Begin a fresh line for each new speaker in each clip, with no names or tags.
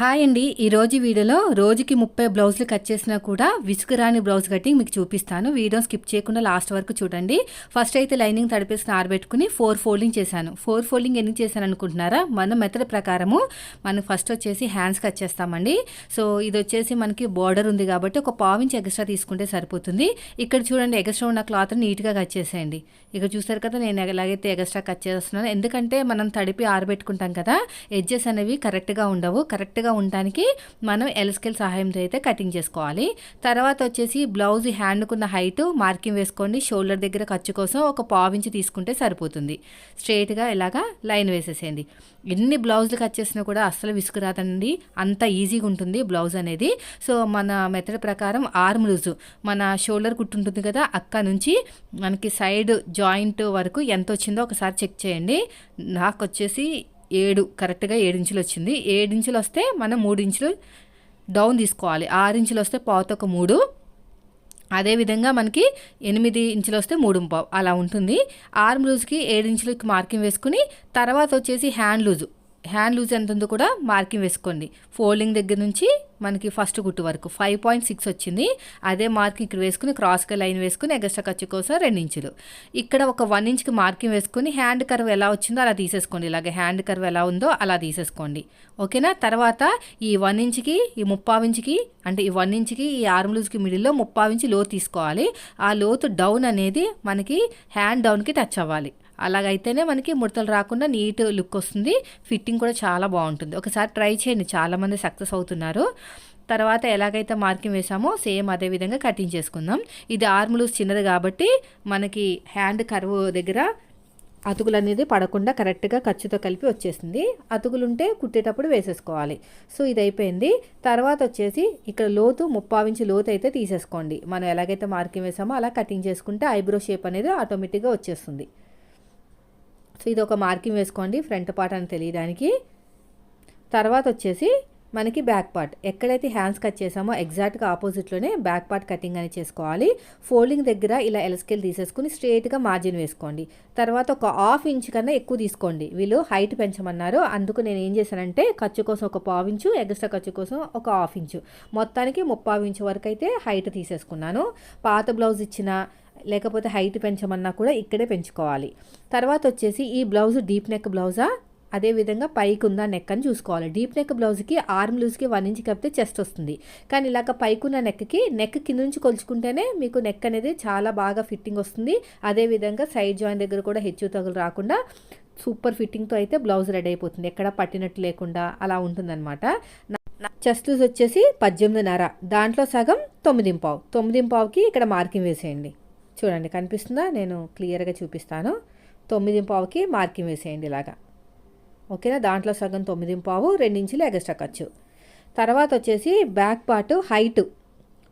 Hi అండి. ఈరోజు వీడియోలో రోజుకి ముప్పై బ్లౌజులు కట్ చేసినా కూడా విసుకురాని బ్లౌజ్ కటింగ్ మీకు చూపిస్తాను. వీడియో స్కిప్ చేయకుండా లాస్ట్ వరకు చూడండి. ఫస్ట్ అయితే లైనింగ్ తడిపేసిన ఆరబెట్టుకుని ఫోర్ ఫోల్డింగ్ చేశాను. ఫోర్ ఫోల్డింగ్ ఎందుకు చేశాను అనుకుంటున్నారా? మన మెథడ్ ప్రకారము మనం ఫస్ట్ వచ్చేసి హ్యాండ్స్ కట్ చేస్తామండి. సో ఇది వచ్చేసి మనకి బార్డర్ ఉంది కాబట్టి ఒక పావించి ఎక్స్ట్రా తీసుకుంటే సరిపోతుంది. ఇక్కడ చూడండి ఎక్స్ట్రా ఉన్న క్లాత్ నీట్గా కట్ చేసేయండి. ఇక్కడ చూసారు కదా నేను ఎలాగైతే ఎక్స్ట్రా కట్ చేస్తున్నాను ఎందుకంటే మనం తడిపి ఆరబెట్టుకుంటాం కదా ఎడ్జెస్ అనేవి కరెక్ట్గా ఉండవు. కరెక్ట్గా ఉండడానికి మనం ఎలస్కెల్ సహాయంతో అయితే కటింగ్ చేసుకోవాలి. తర్వాత వచ్చేసి బ్లౌజ్ హ్యాండ్కున్న హైట్ మార్కింగ్ వేసుకోండి. షోల్డర్ దగ్గర ఖర్చు కోసం ఒక పావించి తీసుకుంటే సరిపోతుంది. స్ట్రైట్గా ఇలాగా లైన్ వేసేసేయండి. ఎన్ని బ్లౌజులు కట్ చేసినా కూడా అస్సలు విసుకురాదండి అంత ఈజీగా ఉంటుంది బ్లౌజ్ అనేది. సో మన మెథడ్ ప్రకారం ఆర్మ్ లూజు మన షోల్డర్ కుట్టుంటుంది కదా అక్క నుంచి మనకి సైడ్ జాయింట్ వరకు ఎంత వచ్చిందో ఒకసారి చెక్ చేయండి. నాకు వచ్చేసి ఏడు కరెక్ట్గా ఏడు ఇంచులు వచ్చింది ఏడు ఇంచులు వస్తే మనం మూడు ఇంచులు డౌన్ తీసుకోవాలి. ఆరు ఇంచులు వస్తే ఒక మూడు. అదేవిధంగా మనకి ఎనిమిది ఇంచులు వస్తే మూడు పావు. అలా ఉంటుంది. ఆర్మ్ లూజ్కి ఏడు ఇంచులకి మార్కింగ్ వేసుకుని తర్వాత వచ్చేసి హ్యాండ్ లూజు. హ్యాండ్ లూజ్ ఎంత ఉందో కూడా మార్కింగ్ వేసుకోండి. ఫోల్డింగ్ దగ్గర నుంచి మనకి ఫస్ట్ గుట్టు వరకు ఫైవ్ పాయింట్ సిక్స్ వచ్చింది. అదే మార్కింగ్ ఇక్కడ వేసుకుని క్రాస్గా లైన్ వేసుకుని ఎగస్ట్రా ఖర్చు కోసం రెండు ఇంచులు. ఇక్కడ ఒక వన్ ఇంచ్కి మార్కింగ్ వేసుకుని హ్యాండ్ కర్వ్ ఎలా వచ్చిందో అలా తీసేసుకోండి. ఇలాగే హ్యాండ్ కర్వ్ ఎలా ఉందో అలా తీసేసుకోండి. ఓకేనా? తర్వాత ఈ వన్ ఇంచ్కి ఈ ముప్పావు ఇంచ్కి అంటే ఈ వన్ ఇంచ్కి ఈ ఆర్మ్ లూజ్కి మిడిల్లో ముప్పావు ఇంచ్ లోతు తీసుకోవాలి. ఆ లోతు డౌన్ అనేది మనకి హ్యాండ్ డౌన్కి టచ్ అవ్వాలి. అలాగైతేనే మనకి ముడతలు రాకుండా నీట్ లుక్ వస్తుంది. ఫిట్టింగ్ కూడా చాలా బాగుంటుంది. ఒకసారి ట్రై చేయండి. చాలామంది సక్సెస్ అవుతున్నారు. తర్వాత ఎలాగైతే మార్కింగ్ వేసామో సేమ్ అదే విధంగా కటింగ్ చేసుకుందాం. ఇది ఆర్మ్ లూజ్ చిన్నది కాబట్టి మనకి హ్యాండ్ కర్వ్ దగ్గర అతుకులు అనేది పడకుండా కరెక్ట్గా ఖర్చుతో కలిపి వచ్చేస్తుంది. అతుకులు ఉంటే కుట్టేటప్పుడు వేసేసుకోవాలి. సో ఇది అయిపోయింది. తర్వాత వచ్చేసి ఇక్కడ లోతు ఇంచు లోతు అయితే తీసేసుకోండి. మనం ఎలాగైతే మార్కింగ్ వేసామో అలా కటింగ్ చేసుకుంటే ఐబ్రో షేప్ అనేది ఆటోమేటిక్గా వచ్చేస్తుంది. సో ఇది ఒక మార్కింగ్ వేసుకోండి ఫ్రంట్ పార్ట్ అని తెలియడానికి. తర్వాత వచ్చేసి మనకి బ్యాక్ పార్ట్. ఎక్కడైతే హ్యాండ్స్ కట్ చేసామో ఎగ్జాక్ట్గా ఆపోజిట్లోనే బ్యాక్ పార్ట్ కటింగ్ అని చేసుకోవాలి. ఫోల్డింగ్ దగ్గర ఇలా ఎలస్కేల్ తీసేసుకుని స్ట్రేట్గా మార్జిన్ వేసుకోండి. తర్వాత ఒక హాఫ్ ఇంచ్ కన్నా ఎక్కువ తీసుకోండి. వీళ్ళు హైట్ పెంచమన్నారు. అందుకు నేను ఏం చేశానంటే ఖర్చు కోసం ఒక పావు ఇంచు ఎక్స్ట్రా ఖర్చు కోసం ఒక హాఫ్ ఇంచు. మొత్తానికి ముప్పావు ఇంచు వరకు అయితే హైట్ తీసేసుకున్నాను. పాత బ్లౌజ్ ఇచ్చిన లేకపోతే హైట్ పెంచమన్నా కూడా ఇక్కడే పెంచుకోవాలి. తర్వాత వచ్చేసి ఈ బ్లౌజ్ డీప్ నెక్ బ్లౌజా? అదేవిధంగా పైకి ఉందా నెక్ అని చూసుకోవాలి. డీప్ నెక్ బ్లౌజ్కి ఆర్మ్ లూజ్కి వన్ ఇంచ్ కప్పితే చెస్ట్ వస్తుంది. కానీ ఇలాగ పైకున్న నెక్కి నెక్ కింద నుంచి కొలుచుకుంటేనే మీకు నెక్ అనేది చాలా బాగా ఫిట్టింగ్ వస్తుంది. అదేవిధంగా సైడ్ జాయిన్ దగ్గర కూడా హెచ్చు తగులు రాకుండా సూపర్ ఫిట్టింగ్తో అయితే బ్లౌజ్ రెడీ అయిపోతుంది. ఎక్కడ పట్టినట్టు లేకుండా అలా ఉంటుందన్నమాట. చెస్ట్ లూజ్ వచ్చేసి పద్దెనిమిదిన్నర. దాంట్లో సగం తొమ్మిది పావు తొమ్మిది పావుకి ఇక్కడ మార్కింగ్ వేసేయండి. చూడండి కనిపిస్తుందా? నేను క్లియర్గా చూపిస్తాను. తొమ్మిది పావుకి మార్కింగ్ వేసేయండి ఇలాగా. ఓకేనా? దాంట్లో సగం తొమ్మిది పావు రెండించులు ఎగస్ట్రా ఖర్చు. తర్వాత వచ్చేసి బ్యాక్ పార్ట్ హైట్.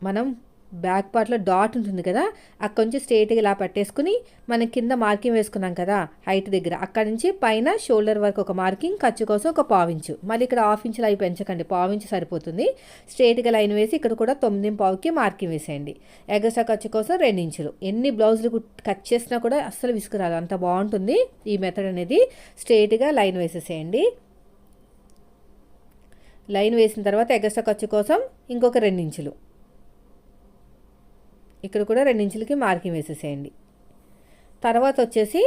మనం బ్యాక్ పార్ట్లో డాట్ ఉంటుంది కదా అక్కడ నుంచి స్ట్రేట్గా ఇలా పట్టేసుకుని మనం కింద మార్కింగ్ వేసుకున్నాం కదా హైట్ దగ్గర. అక్కడ నుంచి పైన షోల్డర్ వరకు ఒక మార్కింగ్ ఖర్చు కోసం ఒక పావించు మళ్ళీ ఇక్కడ హాఫ్ ఇంచులు అవి పెంచకండి పావించు సరిపోతుంది. స్ట్రేట్గా లైన్ వేసి ఇక్కడ కూడా తొమ్మిది పావుకి మార్కింగ్ వేసేయండి. ఎగస్ట్రా ఖర్చు కోసం రెండు ఇంచులు. ఎన్ని బ్లౌజులు కట్ చేసినా కూడా అస్సలు విసుకురాదు. అంత బాగుంటుంది ఈ మెథడ్ అనేది. స్ట్రేట్గా లైన్ వేసేసేయండి. లైన్ వేసిన తర్వాత ఎగస్ట్రా ఖర్చు కోసం ఇంకొక రెండు ఇంచులు. ఇక్కడ కూడా రెండించులకి మార్కింగ్ వేసేసేయండి. తర్వాత వచ్చేసి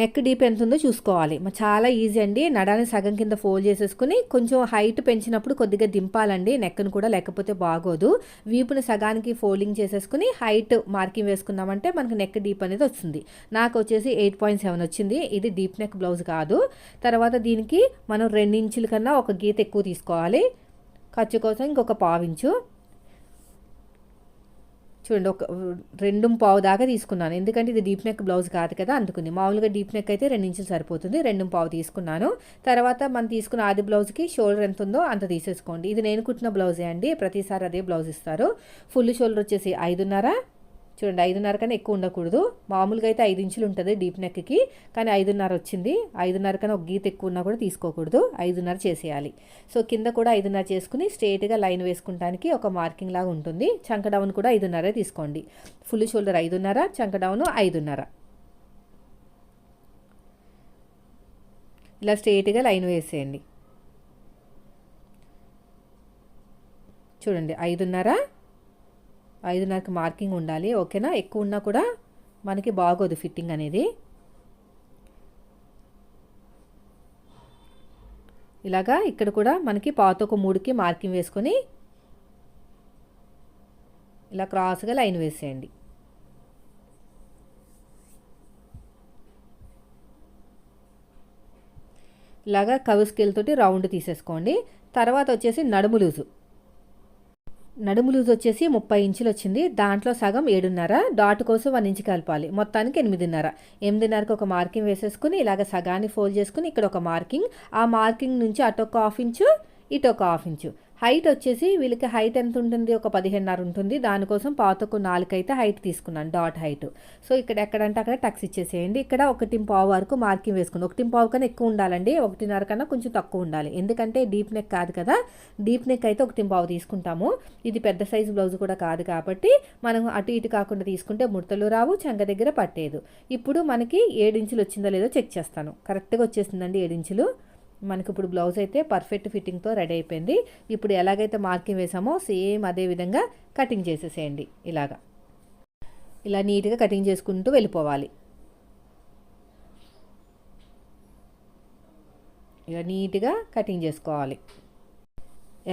నెక్ డీప్ ఎంత ఉందో చూసుకోవాలి. చాలా ఈజీ అండి. నడాన్ని సగం కింద ఫోల్డ్ చేసేసుకుని కొంచెం హైట్ పెంచినప్పుడు కొద్దిగా దింపాలండి. నెక్ను కూడా లేకపోతే బాగోదు. వీపుని సగానికి ఫోల్డింగ్ చేసేసుకుని హైట్ మార్కింగ్ వేసుకున్నామంటే మనకి నెక్ డీప్ అనేది వస్తుంది. నాకు వచ్చేసి ఎయిట్ పాయింట్ సెవెన్ వచ్చింది. ఇది డీప్ నెక్ బ్లౌజ్ కాదు. తర్వాత దీనికి మనం రెండించుల కన్నా ఒక గీత ఎక్కువ తీసుకోవాలి. ఖర్చు కోసం ఇంకొక పావించు. చూడండి ఒక రెండు పావు దాకా తీసుకున్నాను. ఎందుకంటే ఇది డీప్ నెక్ బ్లౌజ్ కాదు కదా అందుకుంది మామూలుగా డీప్ నెక్ అయితే రెండు ఇంచులు సరిపోతుంది. రెండు పావు తీసుకున్నాను. తర్వాత మనం తీసుకున్న ఆది బ్లౌజ్కి షోల్డర్ ఎంత ఉందో అంత తీసేసుకోండి. ఇది నేను కుట్టిన బ్లౌజే అండి. ప్రతిసారి అదే బ్లౌజ్ ఇస్తారు. ఫుల్ షోల్డర్ వచ్చేసి ఐదున్నర చూడండి ఐదున్నర కన్నా ఎక్కువ ఉండకూడదు. మామూలుగా అయితే ఐదు ఇంచులు ఉంటుంది డీప్ నెక్కి కానీ ఐదున్నర వచ్చింది. ఐదున్నర కన్నా ఒక గీత ఎక్కువ ఉన్నా కూడా తీసుకోకూడదు. ఐదున్నర చేసేయాలి. సో కింద కూడా ఐదున్నర చేసుకుని స్ట్రేట్గా లైన్ వేసుకుంటానికి ఒక మార్కింగ్ లాగా ఉంటుంది. చంక డౌన్ కూడా ఐదున్నరే తీసుకోండి. ఫుల్ షోల్డర్ ఐదున్నర చంక డౌన్ ఐదున్నర. ఇలా స్ట్రేట్గా లైన్ వేసేయండి. చూడండి ఐదున్నర ఐదున్నరకి మార్కింగ్ ఉండాలి ఓకేనా? ఎక్కువ ఉన్నా కూడా మనకి బాగోదు ఫిట్టింగ్ అనేది. ఇలాగా ఇక్కడ కూడా మనకి పాత ఒక మూడుకి మార్కింగ్ వేసుకొని ఇలా క్రాస్గా లైన్ వేసేయండి. ఇలాగా కవి స్కేల్ తోటి రౌండ్ తీసేసుకోండి. తర్వాత వచ్చేసి నడుము లూజు. నడుము లూజ్ వచ్చేసి ముప్పై ఇంచులు వచ్చింది. దాంట్లో సగం ఏడున్నర డాట్ కోసం వన్ ఇంచు కలపాలి. మొత్తానికి ఎనిమిదిన్నర. ఎనిమిదిన్నరకు ఒక మార్కింగ్ వేసేసుకుని ఇలాగ సగాన్ని ఫోల్డ్ చేసుకుని ఇక్కడ ఒక మార్కింగ్. ఆ మార్కింగ్ నుంచి అటు ఒక హాఫ్ ఇంచు ఇటు ఒక హాఫ్ ఇంచు. హైట్ వచ్చేసి వీళ్ళకి హైట్ ఎంత ఉంటుంది? ఒక పదిహేనున్నర ఉంటుంది. దానికోసం పాతకు నాలుగైతే హైట్ తీసుకున్నాను డాట్ హైట్. సో ఇక్కడ ఎక్కడంటే అక్కడ టక్స్ ఇచ్చేసేయండి. ఇక్కడ ఒకటి పావు వరకు మార్కింగ్ వేసుకుంది ఒకటి పావు కన్నా ఎక్కువ ఉండాలండి. ఒకటిన్నర కన్నా కొంచెం తక్కువ ఉండాలి. ఎందుకంటే డీప్ నెక్ కాదు కదా. డీప్ నెక్ అయితే ఒకటి పావు తీసుకుంటాము. ఇది పెద్ద సైజు బ్లౌజ్ కూడా కాదు కాబట్టి మనం అటు ఇటు కాకుండా తీసుకుంటే ముడతలు రావు చెంగ దగ్గర పట్టేదు. ఇప్పుడు మనకి ఏడించులు వచ్చిందో లేదో చెక్ చేస్తాను. కరెక్ట్గా వచ్చేసిందండి ఏడించులు మనకి ఇప్పుడు బ్లౌజ్ అయితే పర్ఫెక్ట్ ఫిట్టింగ్తో రెడీ అయిపోయింది. ఇప్పుడు ఎలాగైతే మార్కింగ్ వేసామో సేమ్ అదే విధంగా కటింగ్ చేసేసేయండి ఇలాగా. ఇలా నీట్గా కటింగ్ చేసుకుంటూ వెళ్ళిపోవాలి. ఇలా నీట్గా కటింగ్ చేసుకోవాలి.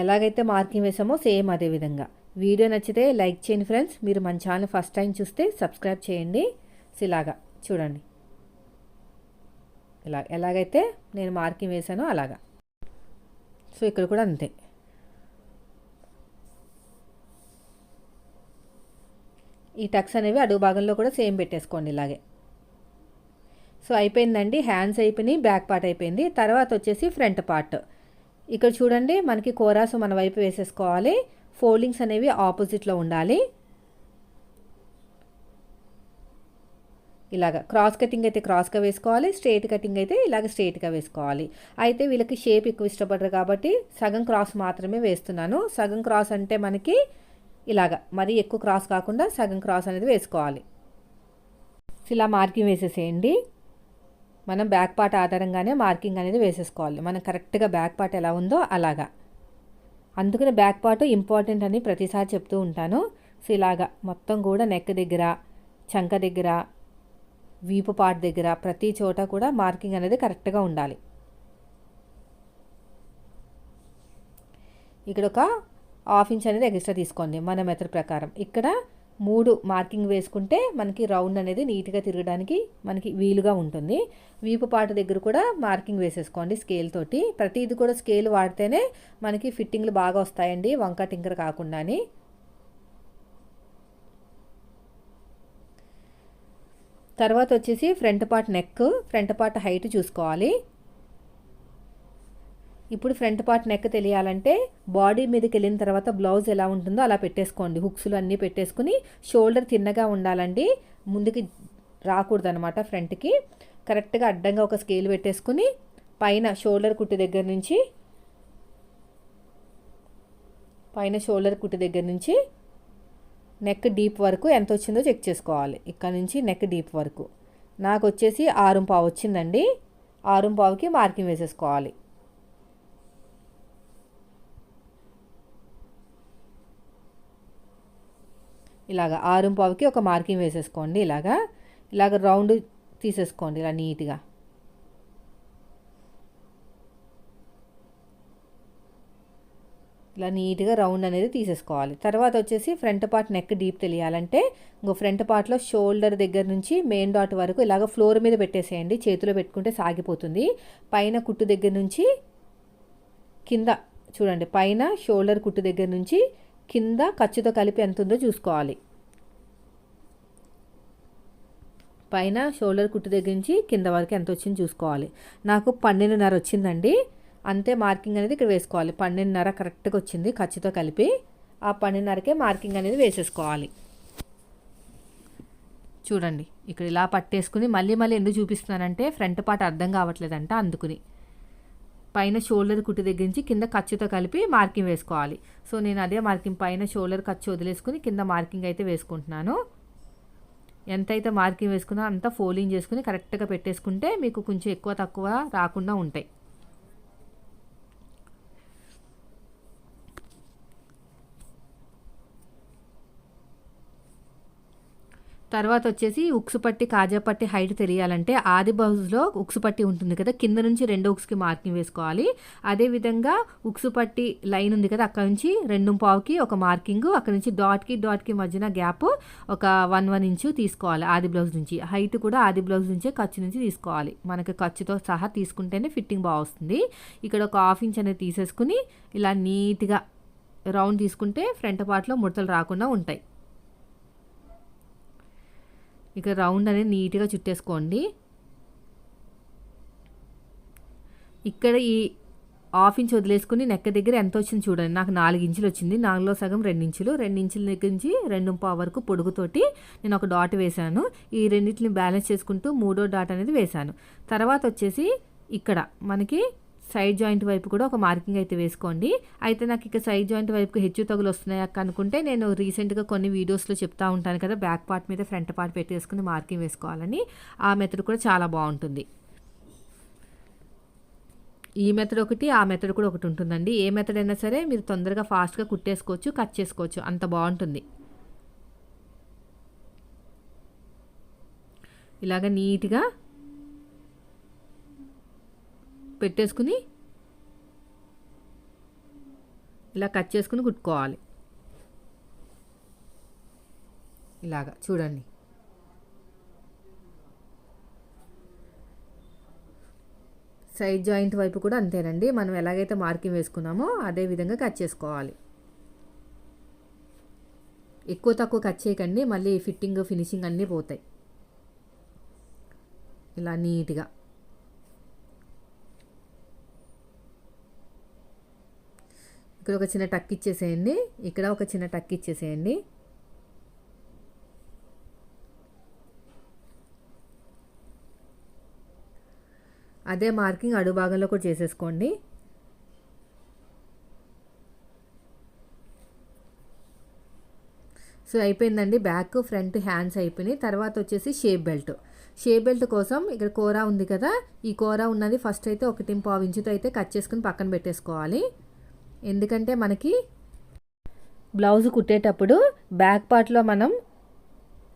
ఎలాగైతే మార్కింగ్ వేసామో సేమ్ అదే విధంగా. వీడియో నచ్చితే లైక్ చేయండి ఫ్రెండ్స్. మీరు మన ఛానల్ ఫస్ట్ టైం చూస్తే సబ్స్క్రైబ్ చేయండి. ఇలాగా చూడండి. ఇలా ఎలాగైతే నేను మార్కింగ్ వేసానో అలాగా. సో ఇక్కడ కూడా అంతే. ఈ టక్స్ అనేవి అడుగు భాగంలో కూడా సేమ్ పెట్టేసుకోండి ఇలాగే. సో అయిపోయిందండి. హ్యాండ్స్ అయిపోయినాయి బ్యాక్ పార్ట్ అయిపోయింది. తర్వాత వచ్చేసి ఫ్రంట్ పార్ట్. ఇక్కడ చూడండి మనకి కోరాసు మన వైపు వేసేసుకోవాలి. ఫోల్డింగ్స్ అనేవి ఆపోజిట్లో ఉండాలి. ఇలాగ క్రాస్ కటింగ్ అయితే క్రాస్గా వేసుకోవాలి స్ట్రేట్ కటింగ్ అయితే ఇలాగ స్ట్రేట్గా వేసుకోవాలి. అయితే వీళ్ళకి షేప్ ఎక్కువ ఇష్టపడరు కాబట్టి సగం క్రాస్ మాత్రమే వేస్తున్నాను. సగం క్రాస్ అంటే మనకి ఇలాగ మరీ ఎక్కువ క్రాస్ కాకుండా సగం క్రాస్ అనేది వేసుకోవాలి. ఇలా మార్కింగ్ వేసేసేయండి. మనం బ్యాక్ పార్ట్ ఆధారంగానే మార్కింగ్ అనేది వేసేసుకోవాలి. మనం కరెక్ట్గా బ్యాక్ పార్ట్ ఎలా ఉందో అలాగా. అందుకని బ్యాక్ పార్ట్ ఇంపార్టెంట్ అని ప్రతిసారి చెప్తూ ఉంటాను. సో ఇలాగా మొత్తం కూడా నెక్ దగ్గర చంక దగ్గర వీపు పార్ట్ దగ్గర ప్రతి చోట కూడా మార్కింగ్ అనేది కరెక్ట్గా ఉండాలి. ఇక్కడ ఒక హాఫ్ ఇంచ్ అనేది ఎక్స్ట్రా తీసుకోండి మన మెథడ్ ప్రకారం. ఇక్కడ మూడు మార్కింగ్ వేసుకుంటే మనకి రౌండ్ అనేది నీట్గా తిరగడానికి మనకి వీలుగా ఉంటుంది. వీపు పాటు దగ్గర కూడా మార్కింగ్ వేసేసుకోండి స్కేల్ తోటి. ప్రతిది కూడా స్కేల్ వాడితేనే మనకి ఫిట్టింగ్లు బాగా వస్తాయండి వంక టింకర్ కాకుండానే. తర్వాత వచ్చేసి front part neck front part height చూసుకోవాలి. ఇప్పుడు ఫ్రంట్ పార్ట్ నెక్ తెలియాలంటే బాడీ మీదకి వెళ్ళిన తర్వాత బ్లౌజ్ ఎలా ఉంటుందో అలా పెట్టేసుకోండి. హుక్స్లు అన్నీ పెట్టేసుకుని షోల్డర్ తిన్నగా ఉండాలండి. ముందుకి రాకూడదు అనమాట ఫ్రంట్కి కరెక్ట్గా అడ్డంగా ఒక స్కేల్ పెట్టేసుకుని పైన షోల్డర్ కుట్టు దగ్గర నుంచి పైన షోల్డర్ కుట్టు దగ్గర నుంచి నెక్ డీప్ వరకు ఎంత వచ్చిందో చెక్ చేసుకోవాలి. ఇక్కడ నుంచి నెక్ డీప్ వరకు. నాకు వచ్చేసి ఆరుం పావు వచ్చిందండి. ఆరుం పావుకి మార్కింగ్ వేసేసుకోవాలి. ఇలాగ ఆరుం పావుకి ఒక మార్కింగ్ వేసేసుకోండి. ఇలాగా ఇలాగ రౌండ్ తీసేసుకోండి ఇలా నీట్గా. ఇలా నీట్గా రౌండ్ అనేది తీసేసుకోవాలి. తర్వాత వచ్చేసి ఫ్రంట్ పార్ట్ నెక్ డీప్ తెలియాలంటే ఇంకో ఫ్రంట్ పార్ట్లో షోల్డర్ దగ్గర నుంచి మెయిన్ డాట్ వరకు ఇలాగ ఫ్లోర్ మీద పెట్టేసేయండి. చేతిలో పెట్టుకుంటే సాగిపోతుంది. పైన కుట్టు దగ్గర నుంచి కింద చూడండి పైన షోల్డర్ కుట్టు దగ్గర నుంచి కింద ఖర్చుతో కలిపి ఎంత ఉందో చూసుకోవాలి. పైన షోల్డర్ కుట్టు దగ్గర నుంచి కింద వరకు ఎంత వచ్చిందో చూసుకోవాలి. నాకు పన్నెండున్నర వచ్చిందండి. అంతే మార్కింగ్ అనేది ఇక్కడ వేసుకోవాలి. పన్నెండున్నర కరెక్ట్గా వచ్చింది ఖర్చుతో కలిపి. ఆ పన్నెండున్నరకే మార్కింగ్ అనేది వేసేసుకోవాలి. చూడండి ఇక్కడ ఇలా పట్టేసుకుని మళ్ళీ మళ్ళీ ఎందుకు చూపిస్తున్నానంటే ఫ్రంట్ పార్ట్ అర్థం కావట్లేదంట అందుకుని. పైన షోల్డర్ కుట్టి దగ్గర నుంచి కింద ఖర్చుతో కలిపి మార్కింగ్ వేసుకోవాలి. సో నేను అదే మార్కింగ్ పైన షోల్డర్ ఖర్చు వదిలేసుకుని కింద మార్కింగ్ అయితే వేసుకుంటున్నాను. ఎంతైతే మార్కింగ్ వేసుకున్నా అంతా ఫోలింగ్ చేసుకుని కరెక్ట్గా పెట్టేసుకుంటే మీకు కొంచెం ఎక్కువ తక్కువ రాకుండా ఉంటాయి. తర్వాత వచ్చేసి ఉక్సు పట్టి కాజా పట్టి హైట్ తెలియాలంటే ఆది బ్లౌజ్లో ఉక్సు పట్టి ఉంటుంది కదా కింద నుంచి రెండు ఉక్స్కి మార్కింగ్ వేసుకోవాలి. అదేవిధంగా ఉక్సు పట్టి లైన్ ఉంది కదా అక్కడ నుంచి రెండు పావుకి ఒక మార్కింగ్ అక్కడ నుంచి డాట్కి డాట్కి మధ్యన గ్యాప్ ఒక వన్ వన్ ఇంచు తీసుకోవాలి ఆది బ్లౌజ్ నుంచి. హైట్ కూడా ఆది బ్లౌజ్ నుంచే ఖర్చు నుంచి తీసుకోవాలి. మనకి ఖర్చుతో సహా తీసుకుంటేనే ఫిట్టింగ్ బాగా వస్తుంది. ఇక్కడ ఒక హాఫ్ ఇంచ్ అనేది తీసేసుకుని ఇలా నీట్గా రౌండ్ తీసుకుంటే ఫ్రంట్ పార్ట్లో ముడతలు రాకుండా ఉంటాయి. ఇక రౌండ్ అనేది నీట్గా చుట్టేసుకోండి. ఇక్కడ ఈ హాఫ్ ఇంచ్ వదిలేసుకుని నెక్క దగ్గర ఎంత వచ్చింది చూడండి. నాకు నాలుగు ఇంచులు వచ్చింది. నాలుగులో సగం రెండు ఇంచులు. రెండు ఇంచుల దగ్గర నుంచి రెండు పావు వరకు పొడుగుతోటి నేను ఒక డాట్ వేశాను. ఈ రెండింటిని బ్యాలెన్స్ చేసుకుంటూ మూడో డాట్ అనేది వేశాను. తర్వాత వచ్చేసి ఇక్కడ మనకి సైడ్ జాయింట్ వైపు కూడా ఒక మార్కింగ్ అయితే వేసుకోండి. అయితే నాకు ఇక సైడ్ జాయింట్ వైపుకి హెచ్చు తగులు వస్తున్నాయి అక్క అనుకుంటే నేను రీసెంట్గా కొన్ని వీడియోస్లో చెప్తా ఉంటాను కదా బ్యాక్ పార్ట్ మీద ఫ్రంట్ పార్ట్ పెట్టేసుకుని మార్కింగ్ వేసుకోవాలని. ఆ మెథడ్ కూడా చాలా బాగుంటుంది. ఈ మెథడ్ ఒకటి ఆ మెథడ్ కూడా ఒకటి ఉంటుందండి. ఏ మెథడ్ అయినా సరే మీరు తొందరగా ఫాస్ట్గా కుట్టేసుకోవచ్చు కట్ చేసుకోవచ్చు. అంత బాగుంటుంది. ఇలాగ నీట్గా పెట్టేసుకుని ఇలా కట్ చేసుకుని కుట్టుకోవాలి. ఇలాగా చూడండి. సైడ్ జాయింట్ వైపు కూడా అంతేనండి. మనం ఎలాగైతే మార్కింగ్ వేసుకున్నామో అదే విధంగా కట్ చేసుకోవాలి. ఎక్కువ తక్కువ కట్ చేయకండి. మళ్ళీ ఫిట్టింగ్ ఫినిషింగ్ అన్నీ పోతాయి. ఇలా నీట్గా. ఇక్కడ ఒక చిన్న టక్ ఇచ్చేసేయండి. ఇక్కడ ఒక చిన్న టక్ ఇచ్చేసేయండి. అదే మార్కింగ్ అడుగు భాగంలో కూడా చేసేసుకోండి. సో అయిపోయిందండి. బ్యాక్ ఫ్రంట్ హ్యాండ్స్ అయిపోయినాయి. తర్వాత వచ్చేసి షేప్ బెల్ట్. షేప్ బెల్ట్ కోసం ఇక్కడ కూర ఉంది కదా. ఈ కూర ఉన్నది ఫస్ట్ అయితే ఒకటి పావు ఇంచుతో అయితే కట్ చేసుకుని పక్కన పెట్టేసుకోవాలి. ఎందుకంటే మనకి బ్లౌజ్ కుట్టేటప్పుడు బ్యాక్ పార్ట్లో మనం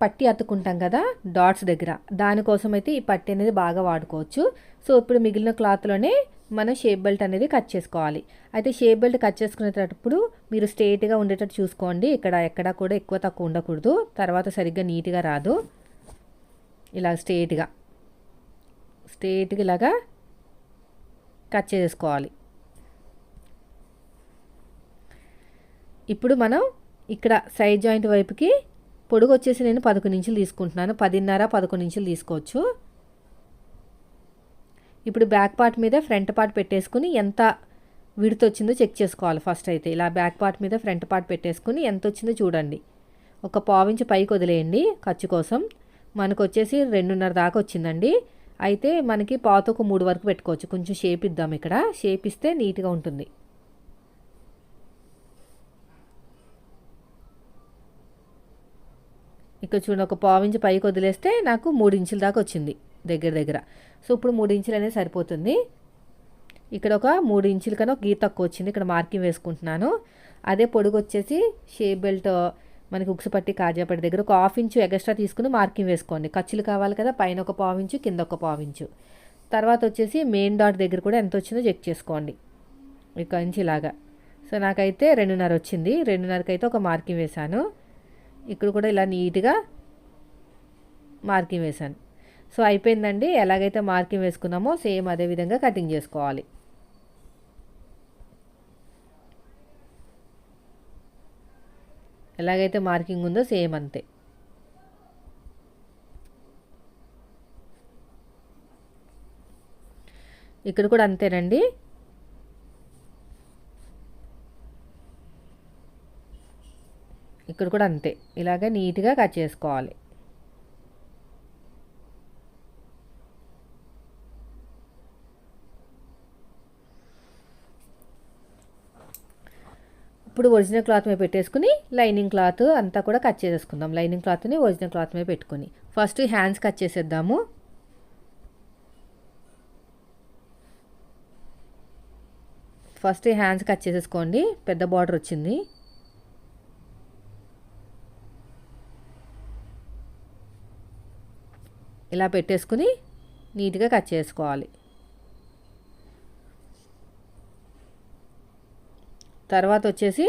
పట్టి అతుకుంటాం కదా డాట్స్ దగ్గర. దానికోసం అయితే ఈ పట్టి అనేది బాగా వాడుకోవచ్చు. సో ఇప్పుడు మిగిలిన క్లాత్లోనే మనం షేప్ బెల్ట్ అనేది కట్ చేసుకోవాలి. అయితే షేప్ బెల్ట్ కట్ చేసుకునేటప్పుడు మీరు స్ట్రేట్గా ఉండేటట్టు చూసుకోండి. ఇక్కడ ఎక్కడా కూడా ఎక్కువ తక్కువ ఉండకూడదు. తర్వాత సరిగ్గా నీట్గా రాదు. ఇలా స్ట్రేట్గా స్ట్రేట్గా ఇలాగా కట్ చేసుకోవాలి. ఇప్పుడు మనం ఇక్కడ సైడ్ జాయింట్ వైపుకి పొడుగు వచ్చేసి నేను పదకొండు ఇంచులు తీసుకుంటున్నాను. పదిన్నర పదకొండు ఇంచులు తీసుకోవచ్చు. ఇప్పుడు బ్యాక్ పార్ట్ మీద ఫ్రంట్ పార్ట్ పెట్టేసుకుని ఎంత విడత వచ్చిందో చెక్ చేసుకోవాలి ఫస్ట్ అయితే. ఇలా బ్యాక్ పార్ట్ మీద ఫ్రంట్ పార్ట్ పెట్టేసుకుని ఎంత వచ్చిందో చూడండి. ఒక పావించి పైకి వదిలేయండి ఖర్చు కోసం. మనకు వచ్చేసి రెండున్నర దాకా వచ్చిందండి. అయితే మనకి పాత ఒక మూడు వరకు పెట్టుకోవచ్చు. కొంచెం షేప్ ఇద్దాం ఇక్కడ. షేప్ ఇస్తే నీట్గా ఉంటుంది. ఇక్కడ చూడండి ఒక పావించి పైకి వదిలేస్తే నాకు మూడు ఇంచుల దాకా వచ్చింది దగ్గర దగ్గర. సో ఇప్పుడు మూడు ఇంచులు అనేది సరిపోతుంది. ఇక్కడ ఒక మూడు ఇంచుల కన్నా ఒక గీత తక్కువ వచ్చింది. ఇక్కడ మార్కింగ్ వేసుకుంటున్నాను. అదే పొడుగు వచ్చేసి షేప్ బెల్ట్ మనకి ఉక్సు పట్టి కాజాపట్టి దగ్గర ఒక హాఫ్ ఇంచు ఎక్స్ట్రా తీసుకుని మార్కింగ్ వేసుకోండి. ఖర్చులు కావాలి కదా పైన ఒక పావించు కింద ఒక పావించు తర్వాత వచ్చేసి మెయిన్ డాట్ దగ్గర కూడా ఎంత వచ్చిందో చెక్ చేసుకోండి. ఇక్కడ నుంచి ఇలాగా. సో నాకైతే రెండున్నర వచ్చింది. రెండున్నరకైతే అయితే ఒక మార్కింగ్ వేశాను. ఇక్కడ కూడా ఇలా నీట్గా మార్కింగ్ వేశాను. సో అయిపోయిందండి. ఎలాగైతే మార్కింగ్ వేసుకున్నామో సేమ్ అదే విధంగా కటింగ్ చేసుకోవాలి. ఎలాగైతే మార్కింగ్ ఉందో సేమ్ అంతే. ఇక్కడ కూడా అంతేనండి. ఇక్కడ కూడా అంతే. ఇలాగ నీట్గా కట్ చేసుకోవాలి. ఇప్పుడు ఒరిజినల్ క్లాత్ మీద పెట్టేసుకుని లైనింగ్ క్లాత్ అంతా కూడా కట్ చేసేసుకుందాం. లైనింగ్ క్లాత్ని ఒరిజినల్ క్లాత్ మీద పెట్టుకుని. ఫస్ట్ హ్యాండ్స్ కట్ చేసేద్దాము. ఫస్ట్ హ్యాండ్స్ కట్ చేసేసుకోండి. పెద్ద బార్డర్ వచ్చింది. ఇలా పెట్టేసుకుని నీట్గా కట్ చేసుకోవాలి. తర్వాత వచ్చేసి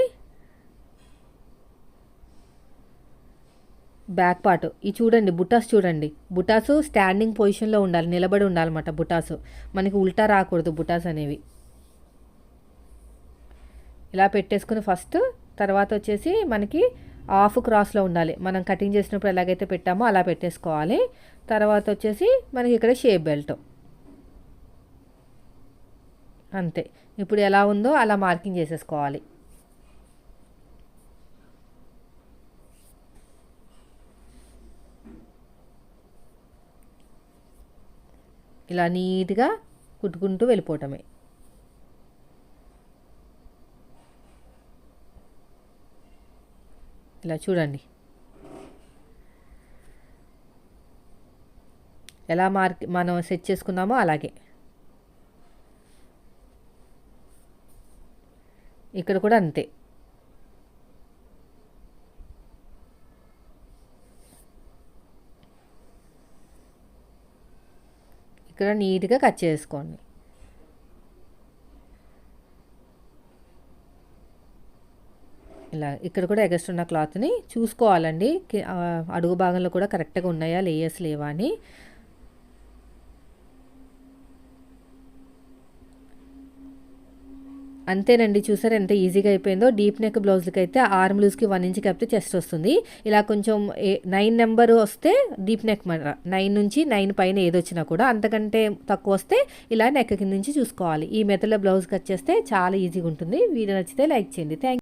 బ్యాక్ పార్ట్. ఈ చూడండి బుటాస్ చూడండి. బుటాసు స్టాండింగ్ పొజిషన్లో ఉండాలి నిలబడి ఉండాలన్నమాట బుటాసు. మనకి ఉల్టా రాకూడదు బుటాస్ అనేవి. ఇలా పెట్టేసుకుని ఫస్ట్ తర్వాత వచ్చేసి మనకి హాఫ్ క్రాస్లో ఉండాలి. మనం కటింగ్ చేసినప్పుడు ఎలాగైతే పెట్టామో అలా పెట్టేసుకోవాలి. తర్వాత వచ్చేసి మనకి ఇక్కడ షేప్ బెల్ట్. అంతే. ఇప్పుడు ఎలా ఉందో అలా మార్కింగ్ చేసేసుకోవాలి. ఇలా నీట్గా కుట్టుకుంటూ వెళ్ళిపోవటమే. ఇలా చూడండి. ఎలా మార్క్ మనం సెట్ చేసుకున్నామో అలాగే. ఇక్కడ కూడా అంతే. ఇక్కడ నీట్గా కట్ చేసుకోండి. ఇలా ఇక్కడ కూడా ఎగస్ట్ ఉన్న క్లాత్ని చూసుకోవాలండి. అడుగు భాగంలో కూడా కరెక్ట్గా ఉన్నాయా? లేయర్స్ లేవా అని. అంతేనండి. చూసారు ఎంత ఈజీగా అయిపోయిందో. డీప్ నెక్ బ్లౌజ్కి అయితే ఆర్మ్ లూజ్కి వన్ ఇంచ్ కప్పితే చెస్ట్ వస్తుంది. ఇలా కొంచెం ఏ- నైన్ నెంబర్ వస్తే డీప్ నెక్ నైన్ నుంచి నైన్ పైన ఏదొచ్చినా కూడా అంతకంటే తక్కువ వస్తే ఇలా నెక్ కింద నుంచి చూసుకోవాలి. ఈ మెథడ్లో బ్లౌజ్ కట్ చేస్తే చాలా ఈజీగా ఉంటుంది. వీడియో నచ్చితే లైక్ చేయండి. థ్యాంక్